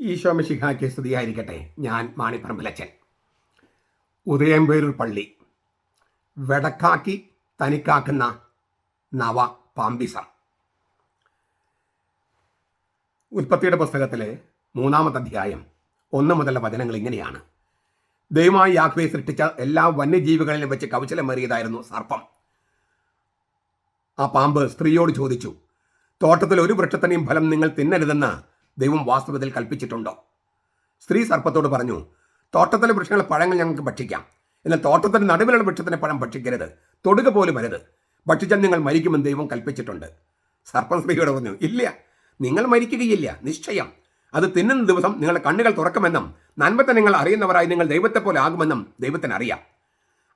ഈശോ മിശിഹായ്ക്ക് സ്തുതിയായിരിക്കട്ടെ. ഞാൻ മാണിപ്പറമ്പിലച്ചൻ. ഉദയംപേരൂർ പള്ളി വെടക്കാക്കി തനിക്കാക്കുന്ന നവ പാമ്പിസം. ഉൽപ്പത്തിയുടെ പുസ്തകത്തിലെ മൂന്നാമത്തെ അധ്യായം ഒന്ന് മുതലുള്ള വചനങ്ങൾ ഇങ്ങനെയാണ്. ദൈവമായി യാഹ്വെ സൃഷ്ടിച്ച എല്ലാ വന്യജീവികളിലും വെച്ച് കൗശലമേറിയതായിരുന്നു സർപ്പം. ആ പാമ്പ് സ്ത്രീയോട് ചോദിച്ചു തോട്ടത്തിൽ ഒരു വൃക്ഷത്തിനെയും ഫലം നിങ്ങൾ തിന്നരുതെന്ന് ദൈവം വാസ്തവത്തിൽ കൽപ്പിച്ചിട്ടുണ്ടോ? സ്ത്രീ സർപ്പത്തോട് പറഞ്ഞു തോട്ടത്തിലെ വൃക്ഷങ്ങളെ പഴങ്ങൾ ഞങ്ങൾക്ക് ഭക്ഷിക്കാം. എന്നാൽ തോട്ടത്തിന്റെ നടുവിലുള്ള വൃക്ഷത്തിന്റെ പഴം ഭക്ഷിക്കരുത്. തൊടുക പോലും അരുത്. ഭക്ഷിച്ചാൽ നിങ്ങൾ മരിക്കുമെന്ന് ദൈവം കൽപ്പിച്ചിട്ടുണ്ട്. സർപ്പം സ്ത്രീയോട് പറഞ്ഞു ഇല്ല നിങ്ങൾ മരിക്കുകയില്ല നിശ്ചയം. അത് തിന്നുന്ന ദിവസം നിങ്ങളുടെ കണ്ണുകൾ തുറക്കുമെന്നും നന്മത്തെ നിങ്ങൾ അറിയുന്നവരായി നിങ്ങൾ ദൈവത്തെ പോലെ ആകുമെന്നും ദൈവത്തിന് അറിയാം.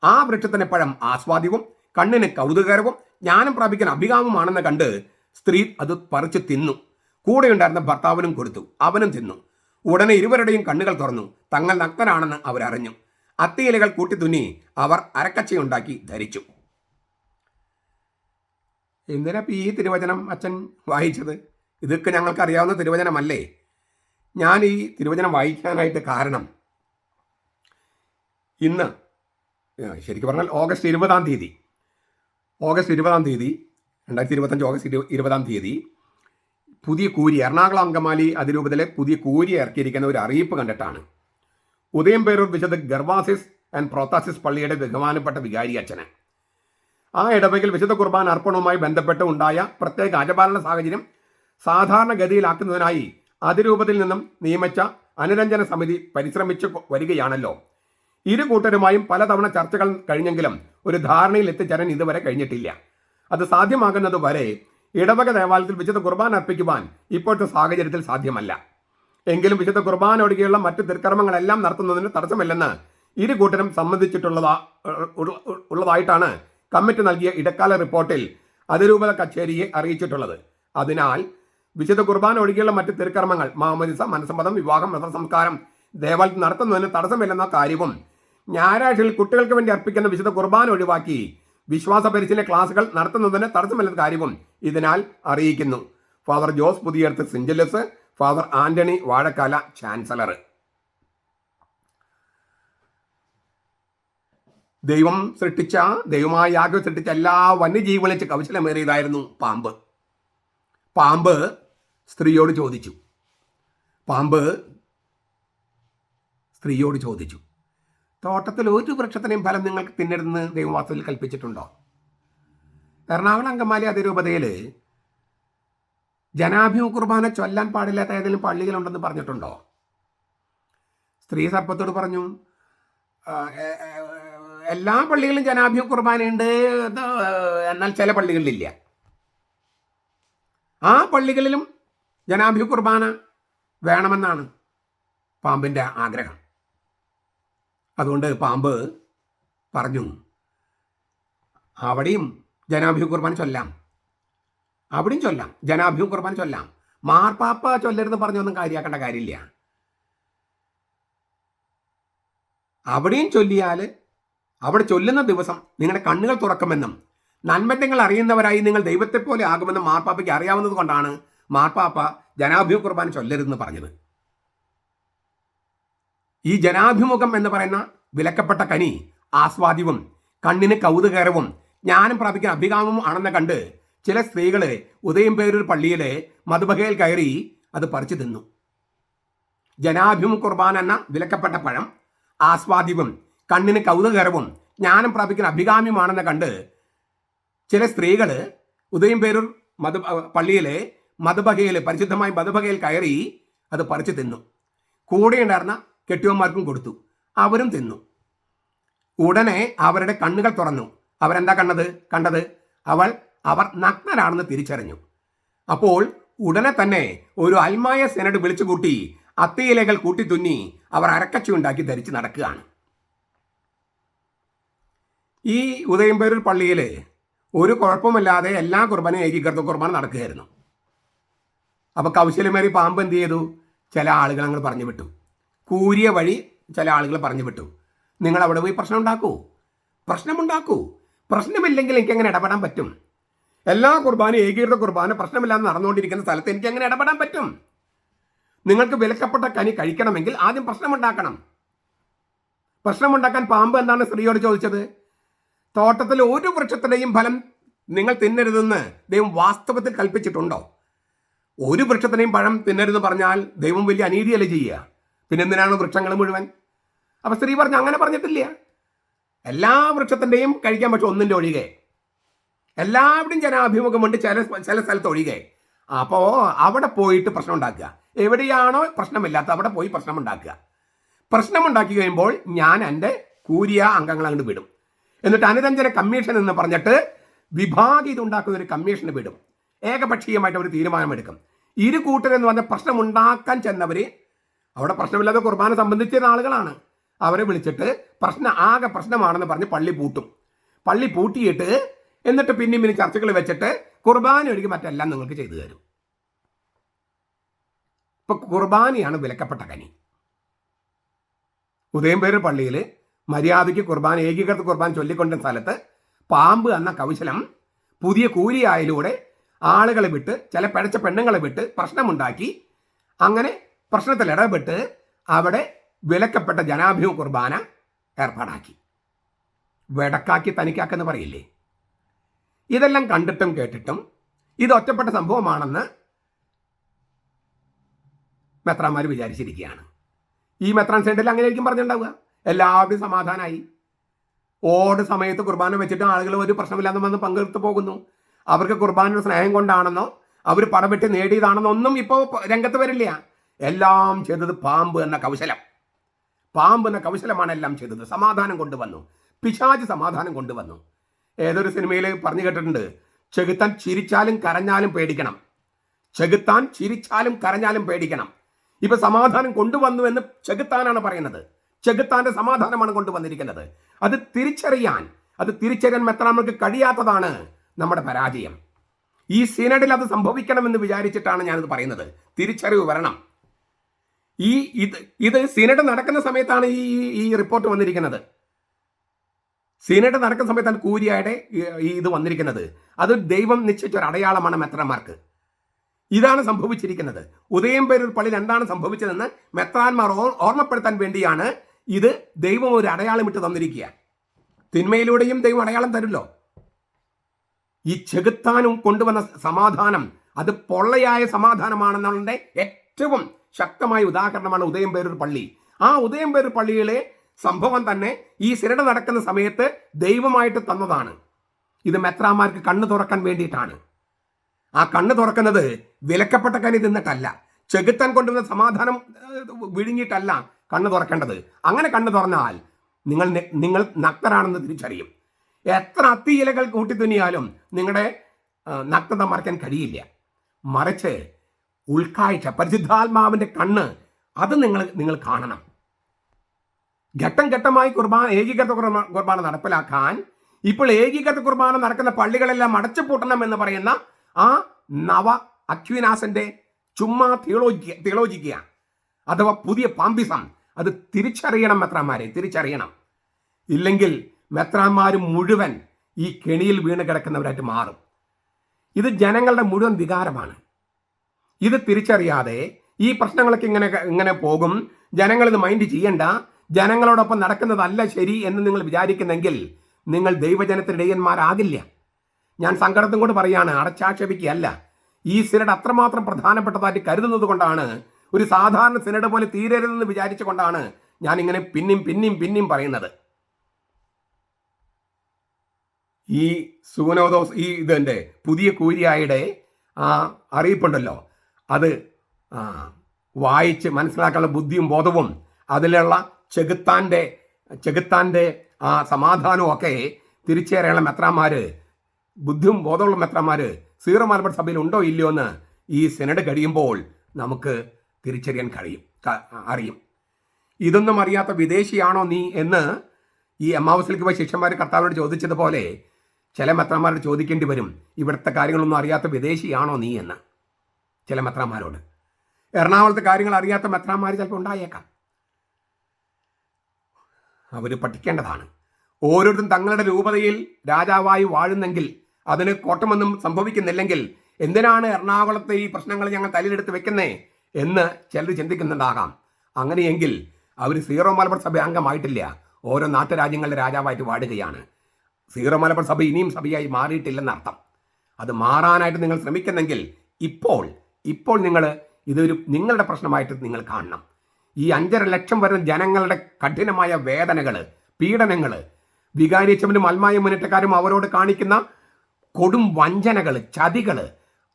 ആ വൃക്ഷത്തിന്റെ പഴം ആസ്വാദ്യവും കണ്ണിന് കൗതുകകരവും ജ്ഞാനം പ്രാപിക്കാൻ അഭികാമമാണെന്ന് കണ്ട് സ്ത്രീ അത് പറിച്ചു തിന്നു. കൂടെയുണ്ടായിരുന്ന ഭർത്താവിനും കൊടുത്തു. അവനും തിന്നു. ഉടനെ ഇരുവരുടെയും കണ്ണുകൾ തുറന്നു. തങ്ങൾ നഗ്നരാണെന്ന് അവരറിഞ്ഞു. അത്തിയിലകൾ കൂട്ടിത്തുന്നി അവർ അരക്കച്ചയുണ്ടാക്കി ധരിച്ചു. എന്തിനാ ഇപ്പൊ ഈ തിരുവചനം അച്ഛൻ വായിച്ചത്? ഇതൊക്കെ ഞങ്ങൾക്ക് അറിയാവുന്ന തിരുവചനമല്ലേ? ഞാൻ ഈ തിരുവചനം വായിക്കാനായിട്ട് കാരണം ഇന്ന് ശരിക്കും പറഞ്ഞാൽ ഓഗസ്റ്റ് ഇരുപതാം തീയതി. ഓഗസ്റ്റ് ഇരുപതാം തീയതി രണ്ടായിരത്തി ഇരുപത്തഞ്ച് ഓഗസ്റ്റ് ഇരു ഇരുപതാം തീയതി പുതിയ കൂരി എറണാകുളം അങ്കമാലി അതിരൂപതയിലെ പുതിയ കൂരി ഇറക്കിയിരിക്കുന്ന ഒരു അറിയിപ്പ് കണ്ടിട്ടാണ്. ഉദയം പേരൂർ വിശദ ഗർവാസിസ് ആൻഡ് പ്രോത്താസിസ് പള്ളിയുടെ ബഹുമാനപ്പെട്ട വികാരി അച്ഛന്. ആ ഇടവകയിൽ വിശുദ്ധ കുർബാന അർപ്പണവുമായി ബന്ധപ്പെട്ട് ഉണ്ടായ പ്രത്യേക അജപാലന സാഹചര്യം സാധാരണഗതിയിലാക്കുന്നതിനായി അതിരൂപത്തിൽ നിന്നും നിയമിച്ച അനുരഞ്ജന സമിതി പരിശ്രമിച്ചു വരികയാണല്ലോ. ഇരു കൂട്ടരുമായും പലതവണ ചർച്ചകൾ കഴിഞ്ഞെങ്കിലും ഒരു ധാരണയിൽ എത്തിച്ചേരാൻ ഇതുവരെ കഴിഞ്ഞിട്ടില്ല. അത് സാധ്യമാകുന്നത് വരെ ഇടവക ദേവാലയത്തിൽ വിശുദ്ധ കുർബാന അർപ്പിക്കുവാൻ ഇപ്പോഴത്തെ സാഹചര്യത്തിൽ സാധ്യമല്ല. എങ്കിലും വിശുദ്ധ കുർബാന ഒഴികെയുള്ള മറ്റ് തിരുക്കർമ്മങ്ങളെല്ലാം നടത്തുന്നതിന് തടസ്സമില്ലെന്ന് ഇരു കൂട്ടരും സംബന്ധിച്ചിട്ടുള്ളതാ ഉള്ള- ഉള്ളതായിട്ടാണ് കമ്മിറ്റി നൽകിയ ഇടക്കാല റിപ്പോർട്ടിൽ അതിരൂപത കച്ചേരിയെ അറിയിച്ചിട്ടുള്ളത്. അതിനാൽ വിശുദ്ധ കുർബാന ഒഴികെയുള്ള മറ്റ് തിരുക്കർമ്മങ്ങൾ മാമോദിസ മനസ്സമ്മതം വിവാഹം മതസംസ്കാരം ദേവാലയത്തിൽ നടത്തുന്നതിന് തടസ്സമില്ലെന്ന കാര്യവും ഞായറാഴ്ചയിൽ കുട്ടികൾക്ക് വേണ്ടി അർപ്പിക്കുന്ന വിശുദ്ധ കുർബാന ഒഴിവാക്കി വിശ്വാസ പരിശീലന ക്ലാസുകൾ നടത്തുന്നതിന് തടസ്സമില്ലെന്ന കാര്യവും ഇതിനാൽ അറിയിക്കുന്നു. Father Jose പുതിയർത്ത് syncellus father Antony Vazhakkala chancellor ദൈവം സൃഷ്ടിച്ച ദൈവമായ യാഗം സൃഷ്ടിച്ച എല്ലാ വന്യജീവികളെ കൗശലമേറിയതായിരുന്നു പാമ്പ്. പാമ്പ് സ്ത്രീയോട് ചോദിച്ചു. പാമ്പ് സ്ത്രീയോട് ചോദിച്ചു. തോട്ടത്തിൽ ഒരു വൃക്ഷത്തിനെയും ഫലം നിങ്ങൾക്ക് തിന്നരുതെന്ന് ദൈവവാസത്തിൽ കൽപ്പിച്ചിട്ടുണ്ടോ? എറണാകുളം അങ്കമാലി അതിരൂപതയിൽ ജനാഭിമു കുർബാന ചൊല്ലാൻ പാടില്ലാത്ത ഏതെങ്കിലും പള്ളികളുണ്ടെന്ന് പറഞ്ഞിട്ടുണ്ടോ? സ്ത്രീ സർപ്പത്തോട് പറഞ്ഞു "ആ, എ- എ- എല്ലാ പള്ളികളിലും ജനാഭിമു കുർബാനയുണ്ട് എന്നാൽ ചില പള്ളികളിലില്ല. ആ പള്ളികളിലും ജനാഭിമു കുർബാന വേണമെന്നാണ് പാമ്പിന്റെ ആഗ്രഹം. അതുകൊണ്ട് പാമ്പ് പറഞ്ഞു അവിടെയും ജനാഭിമുഖ കുർബാന ചൊല്ലാം. അവിടെയും ചൊല്ലാം. ജനാഭ്യം കുർബാന ചൊല്ലാം. മാർപ്പാപ്പ ചൊല്ലരുത് പറഞ്ഞൊന്നും കാര്യമാക്കേണ്ട കാര്യമില്ല. അവിടെയും ചൊല്ലിയാൽ അവിടെ ചൊല്ലുന്ന ദിവസം നിങ്ങളുടെ കണ്ണുകൾ തുറക്കുമെന്നും നന്മറ്റങ്ങൾ അറിയുന്നവരായി നിങ്ങൾ ദൈവത്തെ പോലെ ആകുമെന്നും മാർപ്പാപ്പയ്ക്ക് അറിയാവുന്നത് കൊണ്ടാണ് മാർപ്പാപ്പ ജനാഭിമുഖ കുർബാന ചൊല്ലരുതെന്ന് പറഞ്ഞത്. ഈ ജനാഭിമുഖം എന്ന് പറയുന്ന വിലക്കപ്പെട്ട കനി ആസ്വാദ്യവും കണ്ണിന് കൗതുകരവും ജ്ഞാനം പ്രാപിക്കാൻ അഭികാമം ആണെന്ന് കണ്ട് ചില സ്ത്രീകൾ ഉദയംപേരൂർ പള്ളിയിലെ മധുബഹയിൽ കയറി അത് പറിച്ചു തിന്നു. ജനാഭിമു കുർബാന എന്ന വിലക്കപ്പെട്ട പഴം ആസ്വാദ്യവും കണ്ണിന് കൗതുകരവും ജ്ഞാനം പ്രാപിക്കുന്ന അഭികാമ്യമാണെന്ന് കണ്ട് ചില സ്ത്രീകൾ ഉദയംപേരൂർ മധു പള്ളിയിലെ മധുബഹയിൽ പരിശുദ്ധമായി മധുബഹയിൽ കയറി അത് പറിച്ചു തിന്നു. കൂടെ ഉണ്ടായിരുന്ന കെട്ടിയന്മാർക്കും കൊടുത്തു. അവരും തിന്നു. ഉടനെ അവരുടെ കണ്ണുകൾ തുറന്നു. അവരെന്താ കണ്ടത്? കണ്ടത് അവൾ അവർ നഗ്നരാണെന്ന് തിരിച്ചറിഞ്ഞു. അപ്പോൾ ഉടനെ തന്നെ ഒരു അൽമായ സെനഡ് വിളിച്ചു വിളിച്ചുകൂട്ടി അത്തിയിലകൾ കൂട്ടിത്തുന്നി അവർ അരക്കച്ചുണ്ടാക്കി ധരിച്ച് നടക്കുകയാണ്. ഈ ഉദയംപേരൂർ പള്ളിയിൽ ഒരു കുഴപ്പമില്ലാതെ എല്ലാ കുർബാനയും ഏകീകൃത കുർബാന നടക്കുകയായിരുന്നു. അപ്പോൾ കൗശലമേറി പാമ്പ് എന്ത് ചെയ്തു? ചില ആളുകൾ അങ്ങ് പറഞ്ഞു വിട്ടു. കൂരിയ വഴി ചില ആളുകൾ പറഞ്ഞു വിട്ടു. നിങ്ങൾ അവിടെ പോയി പ്രശ്നം ഉണ്ടാക്കൂ. പ്രശ്നമുണ്ടാക്കൂ പ്രശ്നമില്ലെങ്കിൽ എനിക്ക് എങ്ങനെ ഇടപെടാൻ പറ്റും? എല്ലാ കുർബാന ഏകീകൃത കുർബാന പ്രശ്നമില്ലാതെ നടന്നുകൊണ്ടിരിക്കുന്ന സ്ഥലത്ത് എനിക്ക് എങ്ങനെ ഇടപെടാൻ പറ്റും? നിങ്ങൾക്ക് വിലക്കപ്പെട്ട കനി കഴിക്കണമെങ്കിൽ ആദ്യം പ്രശ്നമുണ്ടാക്കണം. പ്രശ്നമുണ്ടാക്കാൻ പാമ്പ് എന്താണ് സ്ത്രീയോട് ചോദിച്ചത്? തോട്ടത്തിൽ ഒരു വൃക്ഷത്തിന്റെയും ഫലം നിങ്ങൾ തിന്നരുതെന്ന് ദൈവം വാസ്തവത്തിൽ കൽപ്പിച്ചിട്ടുണ്ടോ? ഒരു വൃക്ഷത്തിനെയും പഴം തിന്നരുതെന്ന് പറഞ്ഞാൽ ദൈവം വലിയ അനീതിയല്ലേ ചെയ്യുക? പിന്നെ എന്തിനാണ് വൃക്ഷങ്ങൾ മുഴുവൻ? അപ്പം സ്ത്രീ പറഞ്ഞു അങ്ങനെ പറഞ്ഞിട്ടില്ല. എല്ലാ വൃക്ഷത്തിന്റെയും കഴിക്കാൻ പറ്റും ഒന്നിന്റെ ഒഴികെ. എല്ലാവരും ജനാഭിമുഖമുണ്ട് ചില ചില സ്ഥലത്ത് ഒഴികെ. അപ്പോൾ അവിടെ പോയിട്ട് പ്രശ്നം ഉണ്ടാക്കുക. എവിടെയാണോ പ്രശ്നമില്ലാത്ത അവിടെ പോയി പ്രശ്നം ഉണ്ടാക്കുക. പ്രശ്നമുണ്ടാക്കി കഴിയുമ്പോൾ ഞാൻ എന്റെ കൂരിയ അംഗങ്ങൾ അങ്ങോട്ട് വിടും. എന്നിട്ട് അനുരഞ്ജന കമ്മീഷൻ എന്ന് പറഞ്ഞിട്ട് വിഭാഗീയത ഉണ്ടാക്കുന്ന ഒരു കമ്മീഷന് വിടും. ഏകപക്ഷീയമായിട്ട് ഒരു തീരുമാനമെടുക്കും. ഇരു കൂട്ടരെന്ന് പറഞ്ഞ പ്രശ്നം ഉണ്ടാക്കാൻ ചെന്നവർ അവിടെ പ്രശ്നമില്ലാതെ കുർബാന സംബന്ധിച്ച ആളുകളാണ്. അവരെ വിളിച്ചിട്ട് പ്രശ്നം ആകെ പ്രശ്നമാണെന്ന് പറഞ്ഞ് പള്ളി പൂട്ടും. പള്ളി പൂട്ടിയിട്ട് എന്നിട്ട് പിന്നെയും പിന്നെ ചർച്ചകൾ വെച്ചിട്ട് കുർബാന ഒഴികെ മറ്റെല്ലാം നിങ്ങൾക്ക് ചെയ്തു തരും. ഇപ്പൊ കുർബാനയാണ് വിലക്കപ്പെട്ട കനി. ഉദയംപേര് പള്ളിയിൽ മര്യാദയ്ക്ക് കുർബാന ഏകീകൃത കുർബാന ചൊല്ലിക്കൊണ്ട സ്ഥലത്ത് പാമ്പ് എന്ന കൗശലം പുതിയ കൂലിയായലൂടെ ആളുകളെ വിട്ട് ചില പിഴച്ച പെണ്ണുങ്ങളെ വിട്ട് പ്രശ്നമുണ്ടാക്കി അങ്ങനെ പ്രശ്നത്തിൽ ഇടപെട്ട് അവിടെ വിലക്കപ്പെട്ട ജനാഭിമുഖ കുർബാന ഏർപ്പാടാക്കി. വെടക്കാക്കി തനിക്കാക്കെന്ന് പറയില്ലേ? ഇതെല്ലാം കണ്ടിട്ടും കേട്ടിട്ടും ഇത് ഒറ്റപ്പെട്ട സംഭവമാണെന്ന് മെത്രാന്മാർ വിചാരിച്ചിരിക്കുകയാണ്. ഈ മെത്രാൻ സൈഡിൽ അങ്ങനെ ആയിരിക്കും പറഞ്ഞിട്ടുണ്ടാവുക. എല്ലാവരും സമാധാനമായി ഓട് സമയത്ത് കുർബാന വെച്ചിട്ട് ആളുകൾ ഒരു പ്രശ്നമില്ലാതെ വന്ന് പങ്കെടുത്ത് പോകുന്നു. അവർക്ക് കുർബാനയുടെ സ്നേഹം കൊണ്ടാണെന്നോ അവർ പടവെട്ടി നേടിയതാണെന്നോ ഒന്നും ഇപ്പോൾ രംഗത്ത് വരില്ല. എല്ലാം ചെയ്തത് പാമ്പ് എന്ന കൗശലം. പാമ്പ് എന്ന കൗശലമാണ് എല്ലാം ചെയ്തത്. സമാധാനം കൊണ്ടുവന്നു. പിശാജ് സമാധാനം കൊണ്ടുവന്നു. ഏതൊരു സിനിമയിൽ പറഞ്ഞു കേട്ടിട്ടുണ്ട് ചെകുത്താൻ ചിരിച്ചാലും കരഞ്ഞാലും പേടിക്കണം. ചെകുത്താൻ ചിരിച്ചാലും കരഞ്ഞാലും പേടിക്കണം. ഇപ്പൊ സമാധാനം കൊണ്ടുവന്നു എന്ന് ചെകുത്താനാണ് പറയുന്നത്. ചെകുത്താന്റെ സമാധാനമാണ് കൊണ്ടുവന്നിരിക്കുന്നത്. അത് തിരിച്ചറിയാൻ അത് തിരിച്ചറിയാൻ മെത്രാമർക്ക് കഴിയാത്തതാണ് നമ്മുടെ പരാജയം. ഈ സിനഡിൽ അത് സംഭവിക്കണമെന്ന് വിചാരിച്ചിട്ടാണ് ഞാനിത് പറയുന്നത്. തിരിച്ചറിവ് വരണം. ഈ ഇത് ഇത് സിനഡ് നടക്കുന്ന സമയത്താണ് ഈ ഈ റിപ്പോർട്ട് വന്നിരിക്കുന്നത്. സിനഡ് നടക്കുന്ന സമയത്താണ് കൂരിയായുടെ ഈ ഇത് വന്നിരിക്കുന്നത്. അത് ദൈവം നിശ്ചയിച്ച ഒരു അടയാളമാണ് മെത്രന്മാർക്ക്. ഇതാണ് സംഭവിച്ചിരിക്കുന്നത്. ഉദയം പേരൂർ പള്ളിയിൽ എന്താണ് സംഭവിച്ചതെന്ന് മെത്രാന്മാർ ഓർമ്മപ്പെടുത്താൻ വേണ്ടിയാണ് ഇത് ദൈവം ഒരു അടയാളം ഇട്ട് തന്നിരിക്കുക. തിന്മയിലൂടെയും ദൈവം അടയാളം തരുമല്ലോ ഈ ചെകുത്താനും കൊണ്ടുവന്ന സമാധാനം അത് പൊള്ളയായ സമാധാനമാണെന്നുള്ള ഏറ്റവും ശക്തമായ ഉദാഹരണമാണ് ഉദയം പേരൂർ പള്ളി. ആ ഉദയം പേരൂർ പള്ളിയിലെ സംഭവം തന്നെ ഈ സിരട നടക്കുന്ന സമയത്ത് ദൈവമായിട്ട് തന്നതാണ്. ഇത് മെത്രാമാർക്ക് കണ്ണു തുറക്കാൻ വേണ്ടിയിട്ടാണ്. ആ കണ്ണ് തുറക്കുന്നത് വിലക്കപ്പെട്ട കനി തിന്നിട്ടല്ല. ചെകുത്താൻ കൊണ്ടുവന്ന സമാധാനം വിഴുങ്ങിയിട്ടല്ല കണ്ണ് തുറക്കേണ്ടത്. അങ്ങനെ കണ്ണ് തുറന്നാൽ നിങ്ങൾ നിങ്ങൾ നക്തരാണെന്ന് തിരിച്ചറിയും. എത്ര അത്തിയിലകൾ കൂട്ടിത്തുന്നിയാലും നിങ്ങളുടെ നഗ്നത മറയ്ക്കാൻ കഴിയില്ല. മറിച്ച് ഉൾക്കാഴ്ച പരിശുദ്ധാത്മാവിന്റെ കണ്ണ് അത് നിങ്ങൾ നിങ്ങൾ കാണണം. ഘട്ടം ഘട്ടമായി കുർബാന ഏകീകൃത കുർബാന നടപ്പിലാക്കാൻ ഇപ്പോൾ ഏകീകൃത കുർബാന നടക്കുന്ന പള്ളികളെല്ലാം അടച്ചു പൂട്ടണം എന്ന് പറയുന്ന ആ നവ അക്വിനാസന്റെ ചുമ്മാ തിയോളോജി തിയോളോജിക്കുക അഥവാ പുതിയ പാമ്പിസം. അത് തിരിച്ചറിയണം മെത്രാന്മാരെ തിരിച്ചറിയണം. ഇല്ലെങ്കിൽ മെത്രാന്മാർ മുഴുവൻ ഈ കെണിയിൽ വീണ് കിടക്കുന്നവരായിട്ട് മാറും. ഇത് ജനങ്ങളുടെ മുഴുവൻ വികാരമാണ്. ഇത് തിരിച്ചറിയാതെ ഈ പ്രശ്നങ്ങളൊക്കെ ഇങ്ങനെ ഇങ്ങനെ പോകും. ജനങ്ങൾ ഇത് മൈൻഡ് ചെയ്യണ്ട. ജനങ്ങളോടൊപ്പം നടക്കുന്നതല്ല ശരി എന്ന് നിങ്ങൾ വിചാരിക്കുന്നെങ്കിൽ നിങ്ങൾ ദൈവജനത്തിന്റെ ഇടയന്മാരാകില്ല ഞാൻ സങ്കടത്തും കൊണ്ട് പറയാണ് അടച്ചാക്ഷേപിക്കുകയല്ല. ഈ സിനഡ് അത്രമാത്രം പ്രധാനപ്പെട്ടതായിട്ട് കരുതുന്നത് കൊണ്ടാണ് ഒരു സാധാരണ സിനഡ് പോലെ തീരരുതെന്ന് വിചാരിച്ചുകൊണ്ടാണ് ഞാൻ ഇങ്ങനെ പിന്നെയും പിന്നെയും പിന്നെയും പറയുന്നത്. ഈ സൂനോദോസ് ഈ ഇതിന്റെ പുതിയ കൂരിയായുടെ ആ അറിയിപ്പുണ്ടല്ലോ. അത് വായിച്ച് മനസ്സിലാക്കാനുള്ള ബുദ്ധിയും ബോധവും അതിലുള്ള ചെകുത്താന്റെ ചെകുത്താന്റെ ആ സമാധാനവും ഒക്കെ തിരിച്ചേറെയുള്ള മെത്രാന്മാർ ബുദ്ധിയും ബോധമുള്ള മെത്രാന്മാർ സീറോ മലബാർ സഭയിൽ ഉണ്ടോ ഇല്ലയോ എന്ന് ഈ സെനഡ് കഴിയുമ്പോൾ നമുക്ക് തിരിച്ചറിയാൻ കഴിയും അറിയും. ഇതൊന്നും അറിയാത്ത വിദേശിയാണോ നീ എന്ന് ഈ എമ്മാവസിലേക്ക് പോയി ശിഷ്യന്മാർ കർത്താവിനോട് ചോദിച്ചതുപോലെ ചില മെത്രാന്മാരോട് ചോദിക്കേണ്ടി വരും. ഇവിടുത്തെ കാര്യങ്ങളൊന്നും അറിയാത്ത വിദേശിയാണോ നീ എന്ന്. ചില മെത്രാന്മാരോട് എറണാകുളത്ത് കാര്യങ്ങൾ അറിയാത്ത മെത്രാന്മാർ ചിലപ്പോൾ ഉണ്ടായേക്കാം. അവർ പഠിക്കേണ്ടതാണ്. ഓരോരുത്തരും തങ്ങളുടെ രൂപതയിൽ രാജാവായി വാഴുന്നെങ്കിൽ അതിന് കോട്ടമൊന്നും സംഭവിക്കുന്നില്ലെങ്കിൽ എന്തിനാണ് എറണാകുളത്തെ ഈ പ്രശ്നങ്ങൾ ഞങ്ങൾ തലയിലെടുത്ത് വെക്കുന്നേ എന്ന് ചിലർ ചിന്തിക്കുന്നുണ്ടാകാം. അങ്ങനെയെങ്കിൽ അവർ സീറോ മലബാർ സഭ അംഗമായിട്ടില്ല. ഓരോ നാട്ടുരാജ്യങ്ങളുടെ രാജാവായിട്ട് വാടുകയാണ്. സീറോ മലബാർ സഭ ഇനിയും സഭയായി മാറിയിട്ടില്ലെന്നർത്ഥം. അത് മാറാനായിട്ട് നിങ്ങൾ ശ്രമിക്കുന്നെങ്കിൽ ഇപ്പോൾ ഇപ്പോൾ നിങ്ങൾ ഇതൊരു നിങ്ങളുടെ പ്രശ്നമായിട്ട് നിങ്ങൾ കാണണം. ഈ അഞ്ചര ലക്ഷം വരുന്ന ജനങ്ങളുടെ കഠിനമായ വേദനകൾ പീഡനങ്ങൾ വികാരിച്ചവനും അൽമായ മുന്നേറ്റക്കാരും അവരോട് കാണിക്കുന്ന കൊടും വഞ്ചനകൾ ചതികൾ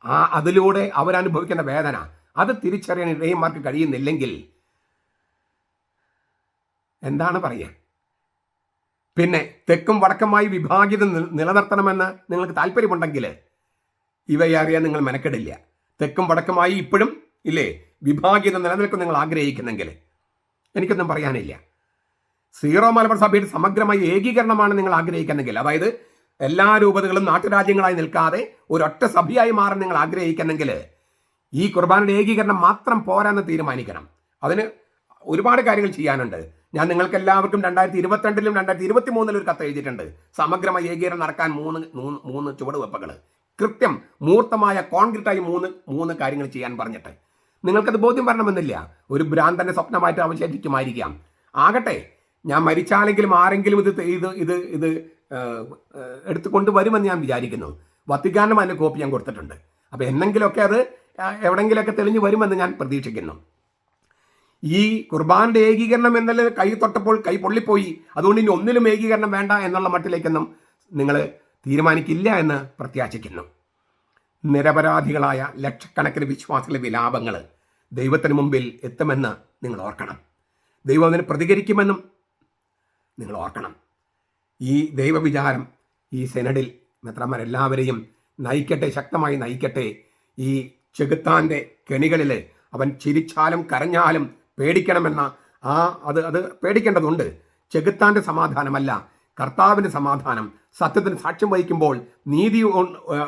ആ അതിലൂടെ അവരനുഭവിക്കുന്ന വേദന അത് തിരിച്ചറിയാൻ ഇടയന്മാർക്ക് കഴിയുന്നില്ലെങ്കിൽ എന്താണ് പറയുക? പിന്നെ തെക്കും വടക്കുമായി വിഭാഗിത നിലനിർത്തണമെന്ന് നിങ്ങൾക്ക് താല്പര്യമുണ്ടെങ്കിൽ ഇവയെ അറിയാൻ നിങ്ങൾ മെനക്കെടില്ല. തെക്കും വടക്കുമായി ഇപ്പോഴും ഇല്ലേ? വിഭാഗീയത നിലനിൽക്കും നിങ്ങൾ ആഗ്രഹിക്കുന്നെങ്കിൽ എനിക്കൊന്നും പറയാനില്ല. സീറോ മലബാർ സഭയുടെ സമഗ്രമായ ഏകീകരണമാണ് നിങ്ങൾ ആഗ്രഹിക്കുന്നെങ്കിൽ. അതായത് എല്ലാ രൂപതകളും നാട്ടുരാജ്യങ്ങളായി നിൽക്കാതെ ഒരൊറ്റ സഭയായി മാറാൻ നിങ്ങൾ ആഗ്രഹിക്കുന്നെങ്കിൽ ഈ കുർബാനയുടെ ഏകീകരണം മാത്രം പോരാന്ന് തീരുമാനിക്കണം. അതിന് ഒരുപാട് കാര്യങ്ങൾ ചെയ്യാനുണ്ട്. ഞാൻ നിങ്ങൾക്ക് എല്ലാവർക്കും രണ്ടായിരത്തി ഇരുപത്തിരണ്ടിലും രണ്ടായിരത്തി ഇരുപത്തി മൂന്നിലും ഒരു കത്ത് എഴുതിയിട്ടുണ്ട്. സമഗ്രമായ ഏകീകരണം നടക്കാൻ മൂന്ന് മൂന്ന് ചുവടുവെപ്പുകൾ കൃത്യം മൂർത്തമായ കോൺക്രീറ്റായി മൂന്ന് മൂന്ന് കാര്യങ്ങൾ ചെയ്യാൻ പറഞ്ഞിട്ട്. നിങ്ങൾക്കത് ബോധ്യം വരണമെന്നില്ല. ഒരു ഭ്രാന്തന്റെ സ്വപ്നമായിട്ട് അവശേഷിക്കുമായിരിക്കാം ആകട്ടെ ഞാൻ മരിച്ചാലെങ്കിലും ആരെങ്കിലും ഇത് ഇത് ഇത് ഇത് എടുത്തുകൊണ്ട് വരുമെന്ന് ഞാൻ വിചാരിക്കുന്നു. വത്തിക്കാനും അതിന്റെ കോപ്പി ഞാൻ കൊടുത്തിട്ടുണ്ട്. അപ്പോൾ എന്നെങ്കിലുമൊക്കെ അത് എവിടെങ്കിലുമൊക്കെ തെളിഞ്ഞു വരുമെന്ന് ഞാൻ പ്രതീക്ഷിക്കുന്നു. ഈ കുർബാനയുടെ ഏകീകരണം എന്നല്ല കൈ തൊട്ടപ്പോൾ കൈ പൊള്ളിപ്പോയി. അതുകൊണ്ട് ഇനി ഒന്നിലും ഏകീകരണം വേണ്ട എന്നുള്ള മട്ടിലേക്കൊന്നും നിങ്ങൾ തീരുമാനിക്കില്ല എന്ന് പ്രത്യാശിക്കുന്നു. നിരപരാധികളായ ലക്ഷക്കണക്കിന് വിശ്വാസികളുടെ വിലാപങ്ങൾ ദൈവത്തിന് മുമ്പിൽ എത്തുമെന്ന് നിങ്ങൾ ഓർക്കണം. ദൈവം അതിന് പ്രതികരിക്കുമെന്നും നിങ്ങൾ ഓർക്കണം. ഈ ദൈവവിചാരം ഈ സെനഡിൽ മെത്രന്മാരെല്ലാവരെയും നയിക്കട്ടെ ശക്തമായി നയിക്കട്ടെ. ഈ ചെകുത്താന്റെ കെണികളിൽ അവൻ ചിരിച്ചാലും കരഞ്ഞാലും പേടിക്കണമെന്ന ആ അത് അത് പേടിക്കേണ്ടതുണ്ട്. ചെകുത്താന്റെ സമാധാനമല്ല കർത്താവിന്റെ സമാധാനം സത്യത്തിന് സാക്ഷ്യം വഹിക്കുമ്പോൾ നീതി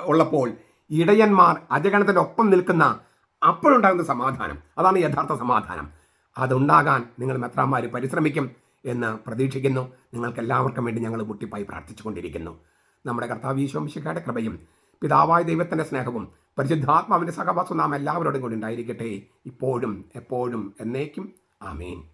ഉള്ളപ്പോൾ ഇടയന്മാർ അജഗണത്തിന്റെ ഒപ്പം നിൽക്കുന്ന അപ്പോഴുണ്ടാകുന്ന സമാധാനം. അതാണ് യഥാർത്ഥ സമാധാനം. അതുണ്ടാകാൻ നിങ്ങൾ മെത്രാന്മാർ പരിശ്രമിക്കും എന്ന് പ്രതീക്ഷിക്കുന്നു. നിങ്ങൾക്ക് എല്ലാവർക്കും വേണ്ടി ഞങ്ങൾ മുട്ടിപ്പായി പ്രാർത്ഥിച്ചുകൊണ്ടിരിക്കുന്നു. നമ്മുടെ കർത്താവ് ഈശോമിശിഖയുടെ കൃപയും പിതാവായ ദൈവത്തിന്റെ സ്നേഹവും പരിശുദ്ധാത്മാവിന്റെ സഹവാസം നാം എല്ലാവരോടും കൂടി ഉണ്ടായിരിക്കട്ടെ. ഇപ്പോഴും എപ്പോഴും എന്നേക്കും. ആമേൻ.